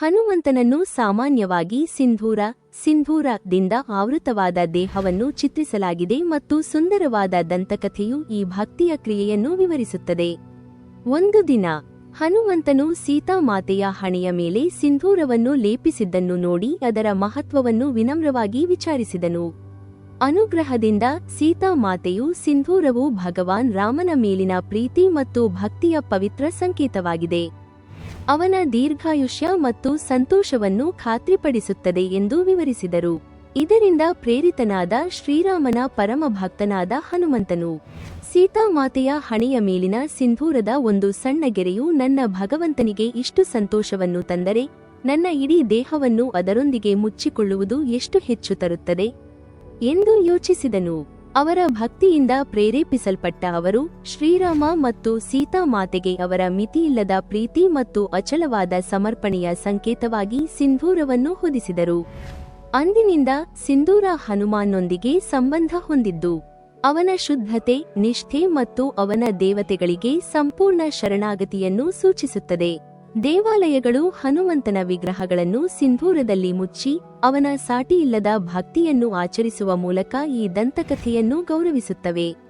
ಹನುಮಂತನನ್ನು ಸಾಮಾನ್ಯವಾಗಿ ಸಿಂಧೂರ, ಸಿಂಧೂರದಿಂದ ಆವೃತವಾದ ದೇಹವನ್ನು ಚಿತ್ರಿಸಲಾಗಿದೆ ಮತ್ತು ಸುಂದರವಾದ ದಂತಕಥೆಯು ಈ ಭಕ್ತಿಯ ಕ್ರಿಯೆಯನ್ನು ವಿವರಿಸುತ್ತದೆ. ಒಂದು ದಿನ, ಹನುಮಂತನು ಸೀತಾಮಾತೆಯ ಹಣೆಯ ಮೇಲೆ ಸಿಂಧೂರವನ್ನು ಲೇಪಿಸಿದ್ದನ್ನು ನೋಡಿ ಅದರ ಮಹತ್ವವನ್ನು ವಿನಮ್ರವಾಗಿ ವಿಚಾರಿಸಿದನು. ಅನುಗ್ರಹದಿಂದ ಸೀತಾಮಾತೆಯು ಸಿಂಧೂರವು ಭಗವಾನ್ ರಾಮನ ಮೇಲಿನ ಪ್ರೀತಿ ಮತ್ತು ಭಕ್ತಿಯ ಪವಿತ್ರ ಸಂಕೇತವಾಗಿದೆ. ಅವನ ದೀರ್ಘಾಯುಷ್ಯ ಮತ್ತು ಸಂತೋಷವನ್ನು ಖಾತ್ರಿಪಡಿಸುತ್ತದೆ ಎಂದು ವಿವರಿಸಿದರು. ಇದರಿಂದ ಪ್ರೇರಿತನಾದ ಶ್ರೀರಾಮನ ಪರಮ ಭಕ್ತನಾದ ಹನುಮಂತನು ಸೀತಾಮಾತೆಯ ಹಣೆಯ ಮೇಲಿನ ಸಿಂಧೂರದ ಒಂದು ಸಣ್ಣ ಗೆರೆಯು ನನ್ನ ಭಗವಂತನಿಗೆ ಇಷ್ಟು ಸಂತೋಷವನ್ನು ತಂದರೆ, ನನ್ನ ಇಡೀ ದೇಹವನ್ನು ಅದರೊಂದಿಗೆ ಮುಚ್ಚಿಕೊಳ್ಳುವುದು ಎಷ್ಟು ಹೆಚ್ಚು ತರುತ್ತದೆ? ಎಂದು ಯೋಚಿಸಿದನು. ಅವರ ಭಕ್ತಿಯಿಂದ ಪ್ರೇರೇಪಿಸಲ್ಪಟ್ಟ ಅವರು ಶ್ರೀರಾಮ ಮತ್ತು ಸೀತಾ ಮಾತೆಗೆ ಅವರ ಮಿತಿಯಿಲ್ಲದ ಪ್ರೀತಿ ಮತ್ತು ಅಚಲವಾದ ಸಮರ್ಪಣೆಯ ಸಂಕೇತವಾಗಿ ಸಿಂಧೂರವನ್ನು ಹೊದಿಸಿದರು. ಅಂದಿನಿಂದ ಸಿಂಧೂರ ಹನುಮಾನ್ನೊಂದಿಗೆ ಸಂಬಂಧ ಹೊಂದಿದ್ದು, ಅವನ ಶುದ್ಧತೆ, ನಿಷ್ಠೆ ಮತ್ತು ಅವನ ದೇವತೆಗಳಿಗೆ ಸಂಪೂರ್ಣ ಶರಣಾಗತಿಯನ್ನು ಸೂಚಿಸುತ್ತದೆ. ದೇವಾಲಯಗಳು ಹನುಮಂತನ ವಿಗ್ರಹಗಳನ್ನು ಸಿಂಧೂರದಲ್ಲಿ ಮುಚ್ಚಿ ಅವನ ಸಾಟಿಯಿಲ್ಲದ ಭಕ್ತಿಯನ್ನು ಆಚರಿಸುವ ಮೂಲಕ ಈ ದಂತಕಥೆಯನ್ನು ಗೌರವಿಸುತ್ತವೆ.